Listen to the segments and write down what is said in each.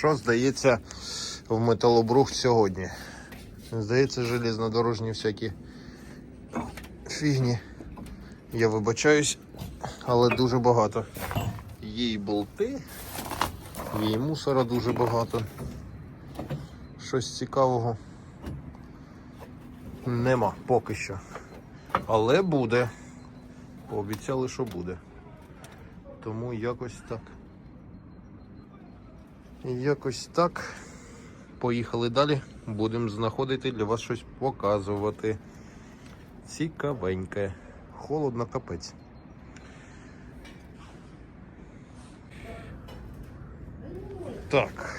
Що здається в металобрухт сьогодні? Здається, железнодорожні всякі фігні. Я вибачаюсь, але дуже багато. Є й болти, є й мусора дуже багато. Щось цікавого нема поки що. Але буде. Пообіцяли, що буде. Тому якось так. Якось так. Поїхали далі. Будемо знаходити для вас щось показувати. Цікавеньке. Холодно капець. Так.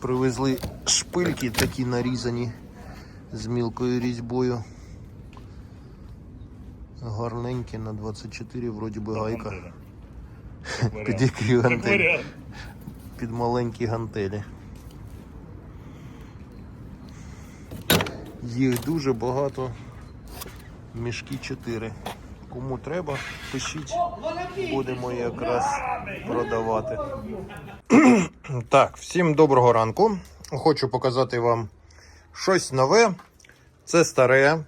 Привезли шпильки такі нарізані з мілкою різьбою. Гарненькі на 24, вроді би гайка. Під гантелі? Під маленькі гантелі. Їх дуже багато. Мішки 4. Кому треба, пишіть. Будемо якраз продавати. Так, всім доброго ранку. Хочу показати вам щось нове. Це старе.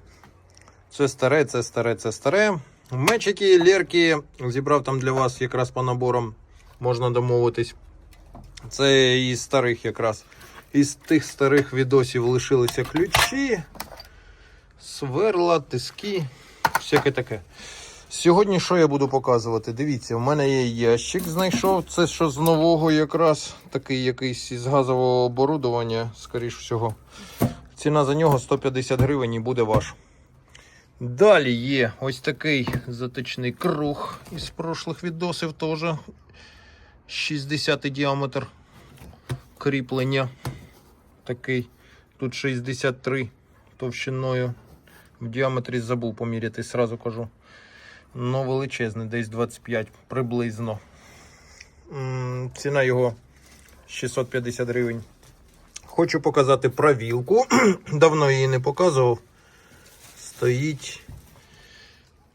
Це старе, це старе, це старе. Мечики, лірки. Зібрав там для вас якраз по наборам. Можна домовитись. Це із старих якраз. Із тих старих відосів лишилися ключі, сверла, тиски, всяке таке. Сьогодні що я буду показувати? Дивіться, в мене є ящик, знайшов. Це що з нового якраз, такий якийсь із газового оборудовання, скоріш всього. Ціна за нього 150 гривень і буде ваш. Далі є ось такий затичний круг із прошлих відосів теж. 60 діаметр кріплення. Такий. Тут 63 товщиною. В діаметрі забув поміряти, сразу кажу. Ну, величезний, десь 25 приблизно. Ціна його 650 гривень. Хочу показати правілку. Давно її не показував. Стоїть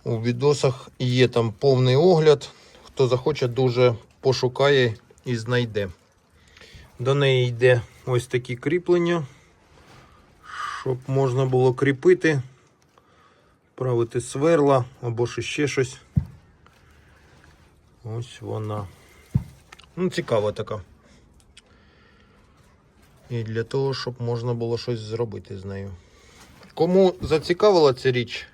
у відосах. Є там повний огляд. Хто захоче, дуже пошукає і знайде. До неї йде ось такі кріплення, щоб можна було кріпити, правити сверла або ще щось. Ось вона. Ну, цікава така. І для того, щоб можна було щось зробити з нею. Кому зацікавила ця річ,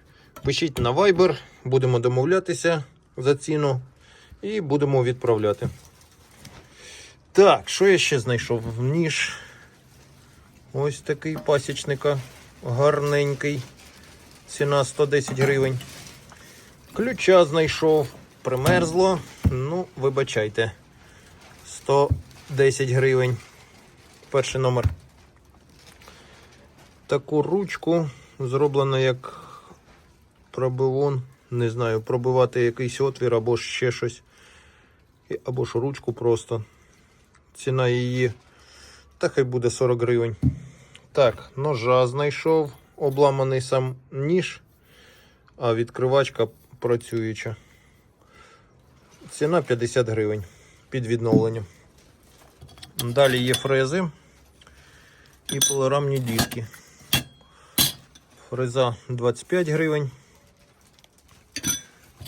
пишіть на Viber, будемо домовлятися за ціну і будемо відправляти. Так, що я ще знайшов? Ніж. Ось такий пасічника. Гарненький. Ціна 110 гривень. Ключа знайшов. Примерзло. Ну, вибачайте. 110 гривень. Перший номер. Таку ручку зроблено як пробивон. Не знаю, пробивати якийсь отвір або ще щось. Або ж ручку просто. Ціна її, та хай буде 40 гривень. Так, ножа знайшов, обламаний сам ніж, а відкривачка працююча. Ціна 50 гривень під відновлення. Далі є фрези і поларамні диски. Фреза 25 гривень.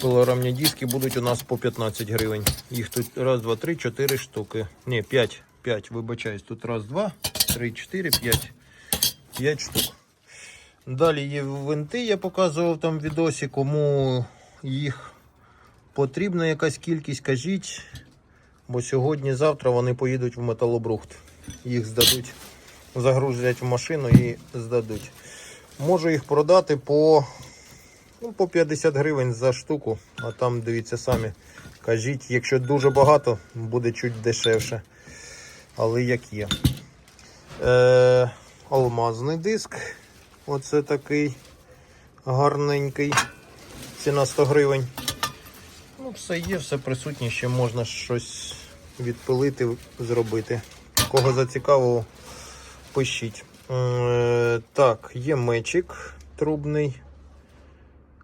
Пилорамні диски будуть у нас по 15 гривень. Їх тут раз, два, три, чотири штуки. Ні, 5. 5, вибачаюсь. Тут раз, два, три, чотири, п'ять. 5 штук. Далі є винти, я показував там в відосі, кому їх потрібна якась кількість, кажіть. Бо сьогодні-завтра вони поїдуть в металобрухт. Їх здадуть, загрузять в машину і здадуть. Можу їх продати по Ну, по 50 гривень за штуку, а там дивіться самі. Кажіть, якщо дуже багато, буде чуть дешевше. Але як є. Е, алмазний диск. Оце такий гарненький. Ціна 100 гривень. Ну, все є, все присутнє, ще можна щось відпилити, зробити. Кого зацікавило, пишіть. Е, так, є мечик трубний.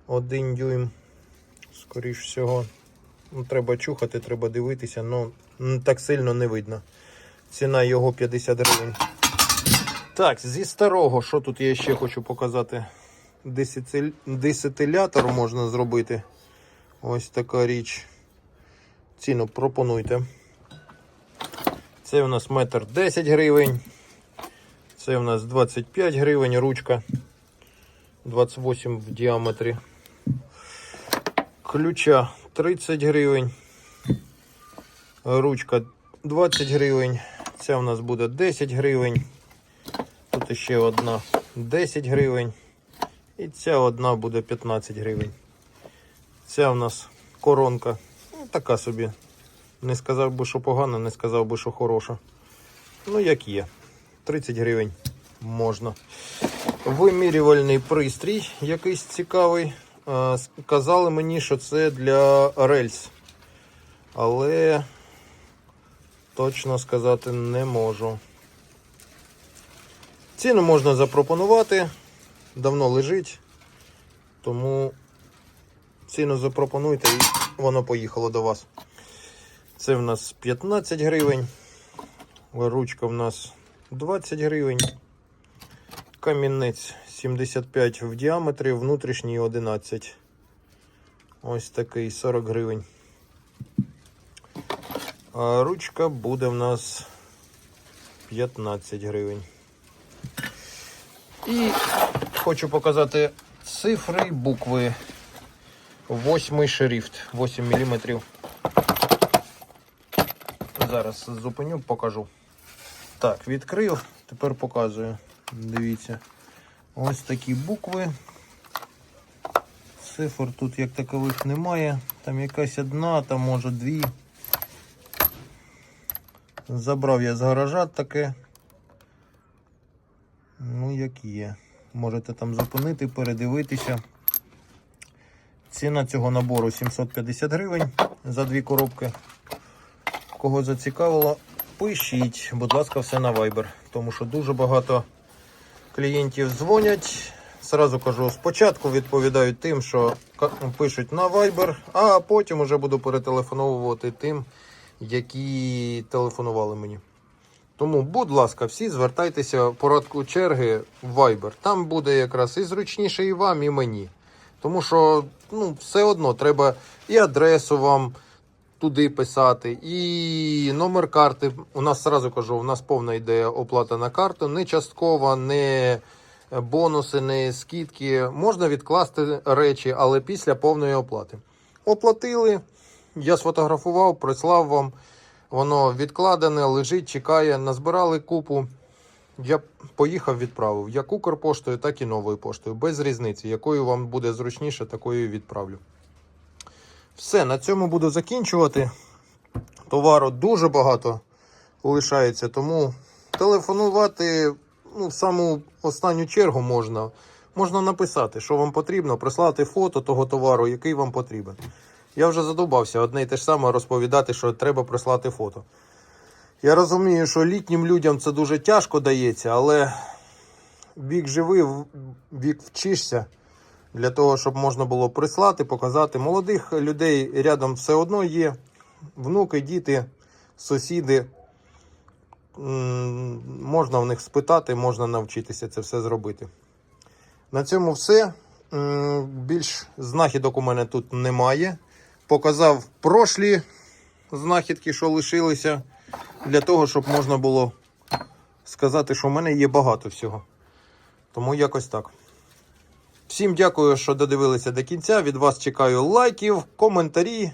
Один дюйм, скоріш всього. Ну, треба чухати, треба дивитися, але так сильно не видно. Ціна його 50 гривень. Так, зі старого, що тут я ще хочу показати? Десятилятор можна зробити. Ось така річ. Ціну пропонуйте. Це у нас метр 10 гривень. Це у нас 25 гривень, ручка 28 в діаметрі. Ключа 30 гривень. Ручка 20 гривень. Ця у нас буде 10 гривень. Тут ще одна 10 гривень. І ця одна буде 15 гривень. Ця у нас коронка. Ну, така собі. Не сказав би, що погана, не сказав би, що хороша. Ну, як є. 30 гривень можна. Вимірювальний пристрій якийсь цікавий. Е, Казали мені, що це для рельс. Але точно сказати не можу. Ціну можна запропонувати. Давно лежить. Тому ціну запропонуйте і воно поїхало до вас. Це в нас 15 гривень. Ручка в нас 20 гривень. Камінець 75 в діаметрі, внутрішній 11. Ось такий 40 гривень. А ручка буде в нас 15 гривень. І хочу показати цифри, букви. Восьмий шрифт, 8 мм. Зараз зупиню, покажу. Так, відкрив, тепер показую. Дивіться. Ось такі букви. Цифр тут як такових немає. Там якась одна, там може дві. Забрав я з гаража таке. Ну, як є. Можете там зупинити, передивитися. Ціна цього набору 750 гривень за дві коробки. Кого зацікавило, пишіть, будь ласка, все на Viber. Тому що дуже багато клієнтів дзвонять. Сразу кажу, спочатку відповідають тим, що пишуть на Viber, а потім уже буду перетелефоновувати тим, які телефонували мені. Тому, будь ласка, всі звертайтеся в порядку черги в Viber. Там буде якраз і зручніше і вам, і мені. Тому що ну, все одно треба і адресу вам туди писати, і номер карти. У нас сразу кажу, у нас повна йде оплата на карту, не часткова, не бонуси, не скидки. Можна відкласти речі, але після повної оплати. Оплатили, я сфотографував, прислав вам. Воно відкладене, лежить, чекає. Назбирали купу. Я поїхав, відправив як Укрпоштою, так і новою поштою. Без різниці, якою вам буде зручніше, такою відправлю. Все, на цьому буду закінчувати. Товару дуже багато лишається, тому телефонувати ну, в саму останню чергу можна. Можна написати, що вам потрібно, прислати фото того товару, який вам потрібен. Я вже задовбався одне і те ж саме розповідати, що треба прислати фото. Я розумію, що літнім людям це дуже тяжко дається, але вік живий, вік вчишся для того, щоб можна було прислати, показати. Молодих людей рядом все одно є. Внуки, діти, сусіди. Можна в них спитати, можна навчитися це все зробити. На цьому все. Більш знахідок у мене тут немає. Показав прошлі знахідки, що лишилися, для того, щоб можна було сказати, що в мене є багато всього. Тому якось так. Всім дякую, що додивилися до кінця. Від вас чекаю лайків, коментарі.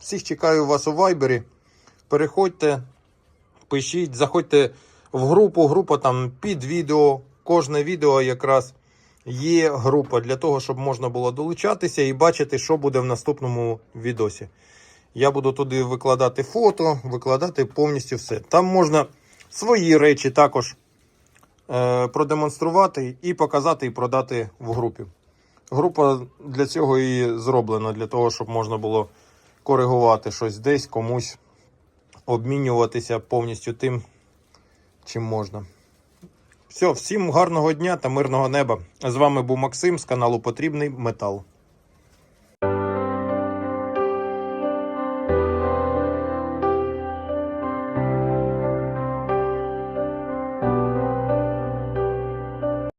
Всіх чекаю вас у вайбері. Переходьте, пишіть, заходьте в групу. Група там під відео. Кожне відео якраз є група для того, щоб можна було долучатися і бачити, що буде в наступному відосі. Я буду туди викладати фото, викладати повністю все. Там можна свої речі також е, продемонструвати і показати, і продати в групі. Група для цього і зроблена, для того, щоб можна було коригувати щось десь, комусь обмінюватися повністю тим, чим можна. Все, всім гарного дня та мирного неба. З вами був Максим з каналу Потрібний Метал.